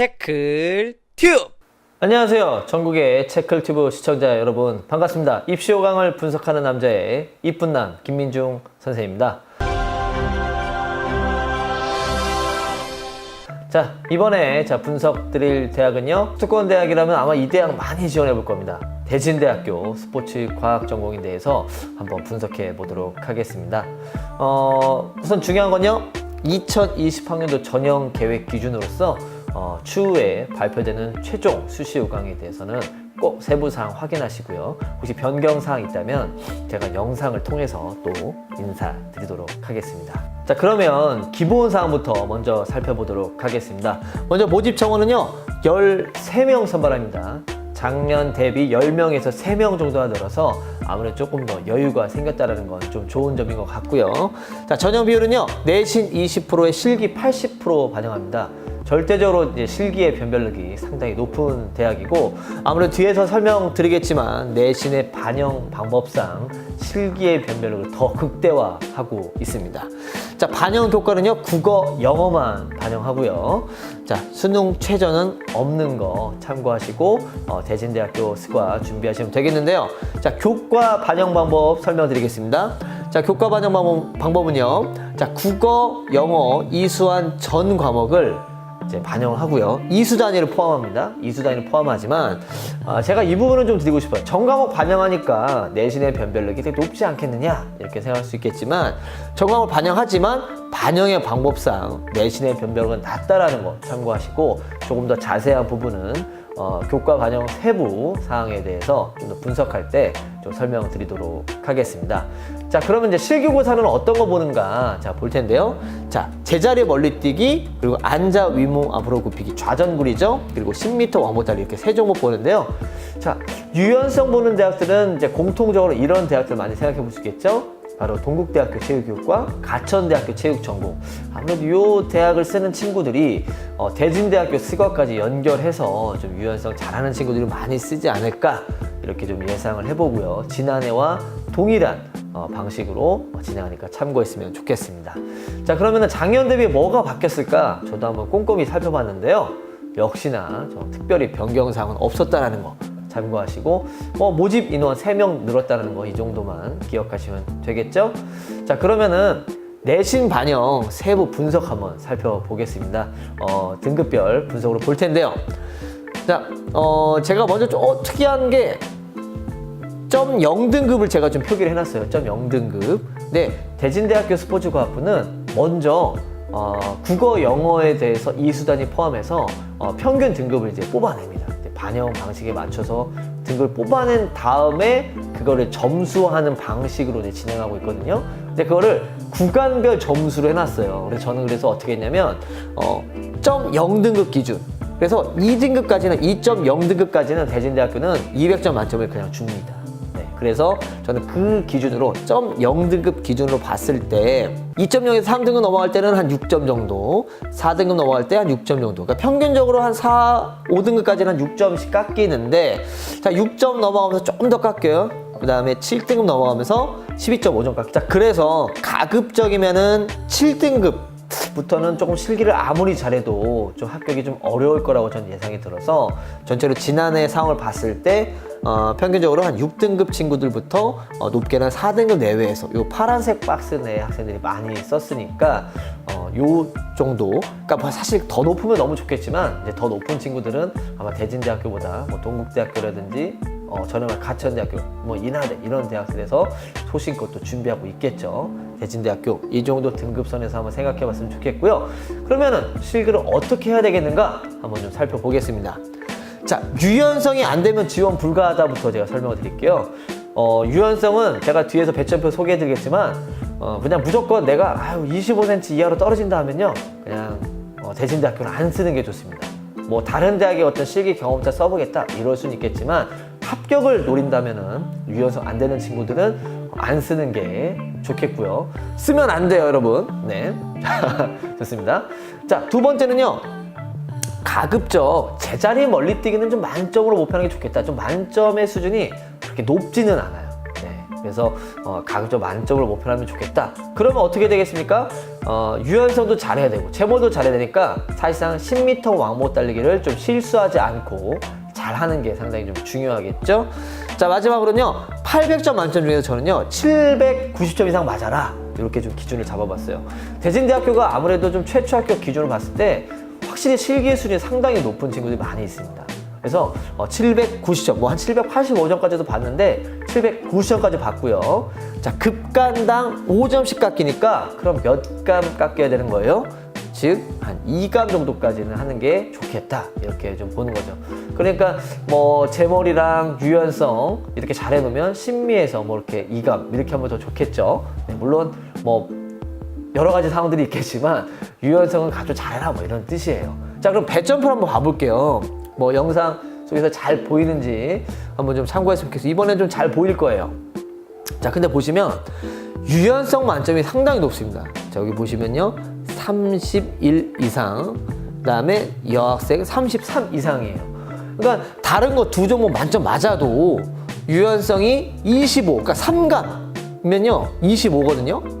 체클 튜브 안녕하세요. 전국의 체클튜브 시청자 여러분 반갑습니다. 입시 호강을 분석하는 남자의 이쁜 남 김민중 선생입니다. 자 이번에 자 분석 드릴 대학은요 수도권 대학이라면 아마 이 대학 많이 지원해 볼 겁니다. 대진대학교 스포츠 과학 전공에 대해서 한번 분석해 보도록 하겠습니다. 어, 우선 중요한 건요 2020학년도 전형 계획 기준으로서 어, 추후에 발표되는 최종 수시 요강에 대해서는 꼭 세부사항 확인하시고요. 혹시 변경사항 있다면 제가 영상을 통해서 또 인사드리도록 하겠습니다. 자, 그러면 기본사항부터 먼저 살펴보도록 하겠습니다. 먼저 모집 정원은요, 13명 선발합니다. 작년 대비 10명에서 3명 정도가 늘어서 아무래도 조금 더 여유가 생겼다는 건 좀 좋은 점인 것 같고요. 자, 전형 비율은요, 내신 20%에 실기 80% 반영합니다. 절대적으로 이제 실기의 변별력이 상당히 높은 대학이고 아무래도 뒤에서 설명드리겠지만 내신의 반영 방법상 실기의 변별력을 더 극대화하고 있습니다. 자 반영 교과는요 국어 영어만 반영하고요. 자 수능 최저는 없는 거 참고하시고 어, 대진대학교 스과 준비하시면 되겠는데요. 자 교과 반영 방법 설명드리겠습니다. 자 교과 반영 방법, 방법은요. 자 국어 영어 이수한 전 과목을 이제 반영을 하고요. 이수 단위를 포함합니다. 이수 단위를 포함하지만 아, 제가 이 부분은 좀 드리고 싶어요. 전 과목 반영하니까 내신의 변별력이 되게 높지 않겠느냐 이렇게 생각할 수 있겠지만 전 과목 반영하지만 반영의 방법상 내신의 변별력은 낮다라는 거 참고하시고 조금 더 자세한 부분은 어, 교과 반영 세부 사항에 대해서 좀 더 분석할 때 좀 설명드리도록 하겠습니다. 자, 그러면 이제 실기고사는 어떤 거 보는가? 자, 볼 텐데요. 자, 제자리 멀리 뛰기, 그리고 앉아 위무 앞으로 굽히기, 좌전구리죠. 그리고 10m 왕복 달리 이렇게 세 종목 보는데요. 자, 유연성 보는 대학들은 이제 공통적으로 이런 대학들 많이 생각해 볼 수 있겠죠? 바로 동국대학교 체육교육과 가천대학교 체육전공 아무래도 이 대학을 쓰는 친구들이 어, 대진대학교 스과까지 연결해서 좀 유연성 잘하는 친구들이 많이 쓰지 않을까 이렇게 좀 예상을 해보고요. 지난해와 동일한 어, 방식으로 진행하니까 참고했으면 좋겠습니다. 자 그러면 작년 대비 뭐가 바뀌었을까? 저도 한번 꼼꼼히 살펴봤는데요. 역시나 좀 특별히 변경사항은 없었다라는 거 참고하시고 뭐 모집 인원 3명 늘었다는 거 이 정도만 기억하시면 되겠죠? 자 그러면은 내신 반영 세부 분석 한번 살펴보겠습니다. 어, 등급별 분석으로 볼 텐데요. 자, 어, 제가 먼저 좀 어, 특이한 게 점 0등급을 제가 좀 표기를 해놨어요. 점 0등급. 네, 대진대학교 스포츠과학부는 먼저 어, 국어, 영어에 대해서 이 수단이 포함해서 어, 평균 등급을 이제. 이제 반영 방식에 맞춰서 등급을 뽑아낸 다음에 그거를 점수하는 방식으로 이제 진행하고 있거든요. 근데 그거를 구간별 점수로 해놨어요. 그래서 저는 그래서 어떻게 했냐면 어, 점 0등급 기준. 그래서 2등급까지는 2.0등급까지는 대진대학교는 200점 만점을 그냥 줍니다. 네, 그래서 저는 그 기준으로 점 0등급 기준으로 봤을 때 2.0에서 3등급 넘어갈 때는 한 6점 정도, 4등급 넘어갈 때 한 6점 정도. 그러니까 평균적으로 한 4, 5등급까지는 한 6점씩 깎이는데 자, 6점 넘어가면서 조금 더 깎여요. 그 다음에 7등급 넘어가면서 12.5점 깎기. 자, 그래서 가급적이면은 7등급 부터는 조금 실기를 아무리 잘해도 좀 합격이 좀 어려울 거라고 저는 예상이 들어서 전체로 지난해 상황을 봤을 때 어, 평균적으로 한 6등급 친구들부터 어, 높게는 4등급 내외에서 요 파란색 박스 내 학생들이 많이 썼으니까 어, 요 정도 그러니까 뭐 사실 더 높으면 너무 좋겠지만 이제 더 높은 친구들은 아마 대진대학교보다 뭐 동국대학교라든지 어, 저렴한 가천대학교, 뭐 인하대 이런 대학들에서 소신껏 또 준비하고 있겠죠. 대진대학교 이 정도 등급선에서 한번 생각해봤으면 좋겠고요. 그러면은 실기를 어떻게 해야 되겠는가 한번 좀 살펴보겠습니다. 자, 유연성이 안 되면 지원 불가하다부터 제가 설명을 드릴게요. 어, 유연성은 제가 뒤에서 배점표 소개해 드리겠지만 어, 그냥 무조건 내가 아유 25cm 이하로 떨어진다 하면요, 그냥 어, 대진대학교는 안 쓰는 게 좋습니다. 뭐 다른 대학의 어떤 실기 경험자 써보겠다 이럴 수는 있겠지만 합격을 노린다면은 유연성 안 되는 친구들은 안 쓰는 게 좋겠고요. 쓰면 안 돼요, 여러분. 네. 좋습니다. 자, 두 번째는요. 가급적 제자리 멀리 뛰기는 좀 만점으로 목표하는 게 좋겠다. 좀 만점의 수준이 그렇게 높지는 않아요. 네. 그래서 어, 가급적 만점을 목표로 하면 좋겠다. 그러면 어떻게 되겠습니까? 어, 유연성도 잘해야 되고 제모도 잘해야 되니까 사실상 10m 왕복 달리기를 좀 실수하지 않고 잘하는 게 상당히 좀 중요하겠죠. 자 마지막으로는요 800점 만점 중에서 저는요 790점 이상 맞아라 이렇게 좀 기준을 잡아봤어요. 대진대학교가 아무래도 좀 최초 합격 기준을 봤을 때 확실히 실기 수준이 상당히 높은 친구들이 많이 있습니다. 그래서 어, 790점, 뭐 한 785점까지도 봤는데 790점까지 봤고요. 자 급간당 5점씩 깎이니까 그럼 몇 감 깎여야 되는 거예요? 즉 한 2감 정도까지는 하는 게 좋겠다 이렇게 좀 보는 거죠. 그러니까 뭐 제머리랑 유연성 이렇게 잘 해놓으면 심미에서 뭐 이렇게 2감 이렇게 하면 더 좋겠죠. 네, 물론 뭐 여러 가지 상황들이 있겠지만 유연성은 가져 잘해라 뭐 이런 뜻이에요. 자 그럼 배점표를 한번 봐볼게요. 뭐 영상 속에서 잘 보이는지 한번 좀 참고했으면 좋겠어요. 이번엔 좀 잘 보일 거예요. 자 근데 보시면 유연성 만점이 상당히 높습니다. 자 여기 보시면요 31 이상 그다음에 여학생 33 이상이에요. 그러니까 다른 거 두 종목 만점 맞아도 유연성이 25 그러니까 3감이면요 25거든요.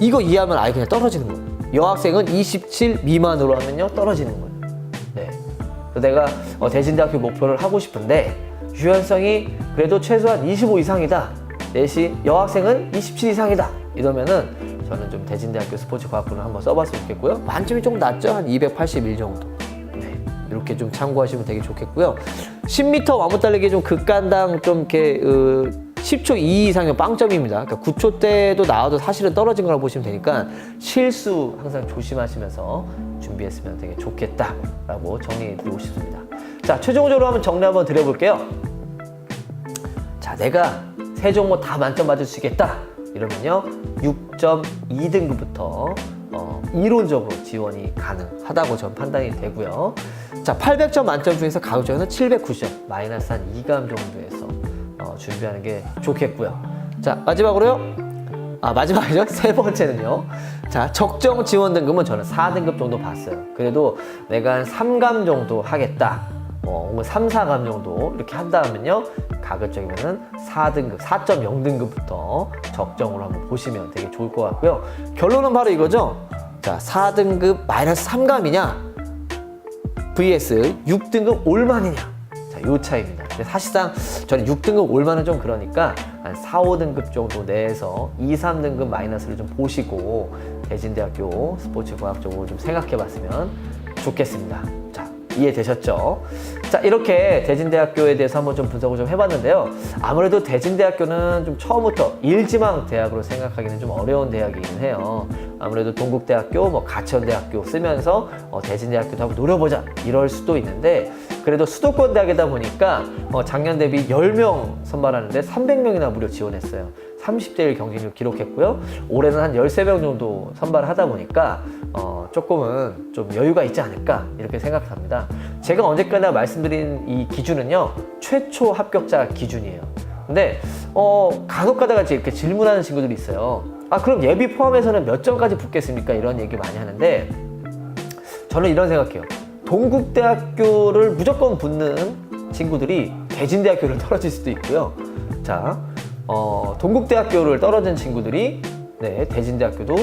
이거 이해하면 아예 그냥 떨어지는 거예요. 여학생은 27 미만으로 하면요 떨어지는 거예요. 네. 그래서 내가 어, 대진대학교 목표를 하고 싶은데 유연성이 그래도 최소한 25 이상이다. 내시 여학생은 27 이상이다. 이러면은 저는 좀 대진대학교 스포츠과학부를 한번 써봤으면 좋겠고요. 만점이 조금 낮죠? 한 281 정도. 네. 이렇게 좀 참고하시면 되게 좋겠고요. 10m 왕복 달리기 좀 극간당 좀 이렇게 어, 10초 2 이상이면 빵점입니다. 그러니까 9초 때도 나와도 사실은 떨어진 거라고 보시면 되니까 실수 항상 조심하시면서 준비했으면 되게 좋겠다라고 정리해 드리고 싶습니다. 자, 최종적으로 한번 정리 한번 드려볼게요. 자, 내가 세 종목 다 만점 맞을 수 있겠다. 이러면요, 6.2등급부터 어, 이론적으로 지원이 가능하다고 전 판단이 되고요. 자, 800점 만점 중에서 가급적이면 790점, 마이너스 한 2감 정도에서 어, 준비하는 게 좋겠고요. 자, 마지막으로요. 아, 마지막이죠. 세 번째는요. 자, 적정 지원 등급은 저는 4등급 정도 봤어요. 그래도 내가 한 3감 정도 하겠다. 뭐, 혹은 3, 4감 정도 이렇게 한다면요. 가급적이면은 4등급, 4.0등급부터 적정으로 한번 보시면 되게 좋을 것 같고요. 결론은 바로 이거죠. 자, 4등급 마이너스 3감이냐? vs 6등급 올만이냐? 자, 요 차이입니다. 근데 사실상 저는 6등급 올만은 좀 그러니까 한 4, 5등급 정도 내에서 2, 3등급 마이너스를 좀 보시고 대진대학교 스포츠과학 쪽으로 좀 생각해 봤으면 좋겠습니다. 자, 이해되셨죠? 자, 이렇게 대진대학교에 대해서 한번 좀 분석을 좀 해봤는데요. 아무래도 대진대학교는 좀 처음부터 일지망 대학으로 생각하기는 좀 어려운 대학이긴 해요. 아무래도 동국대학교, 뭐 가천대학교 쓰면서 어, 대진대학교도 한번 노려보자 이럴 수도 있는데 그래도 수도권 대학이다 보니까 어, 작년 대비 10명 선발하는데 300명이나 무려 지원했어요. 30대 1 경쟁률 기록했고요. 올해는 한 13명 정도 선발하다 보니까 어, 조금은 좀 여유가 있지 않을까 이렇게 생각합니다. 제가 언제까지나 말씀드린 이 기준은요. 최초 합격자 기준이에요. 근데 어, 간혹 가다가 이렇게 질문하는 친구들이 있어요. 아 그럼 예비 포함해서는 몇 점까지 붙겠습니까? 이런 얘기 많이 하는데 저는 이런 생각해요. 동국대학교를 무조건 붙는 친구들이 대진대학교를 떨어질 수도 있고요. 자, 어, 동국대학교를 떨어진 친구들이 네, 대진대학교도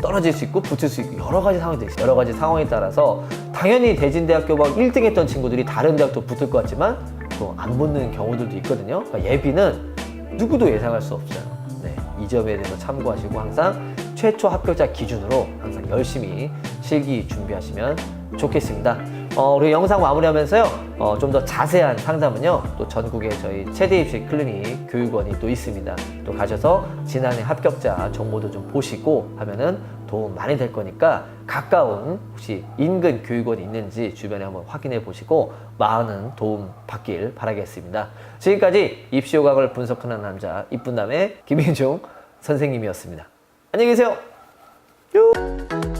떨어질 수 있고 붙을 수 있고 여러 가지 상황이 있어요. 여러 가지 상황에 따라서 당연히 대진대학교 막 1등 했던 친구들이 다른 대학도 붙을 것 같지만 또 안 붙는 경우들도 있거든요. 그러니까 예비는 누구도 예상할 수 없어요. 네, 이 점에 대해서 참고하시고 항상 최초 합격자 기준으로 항상 열심히 실기 준비하시면 좋겠습니다. 어, 우리 영상 마무리하면서요, 어, 좀 더 자세한 상담은요, 또 전국에 저희 최대 입시 클리닉 교육원이 또 있습니다. 또 가셔서 지난해 합격자 정보도 좀 보시고 하면은 도움 많이 될 거니까 가까운 혹시 인근 교육원이 있는지 주변에 한번 확인해 보시고 많은 도움 받길 바라겠습니다. 지금까지 입시 요강을 분석하는 남자 이쁜 남의 김인중 선생님이었습니다. 안녕히 계세요. 요.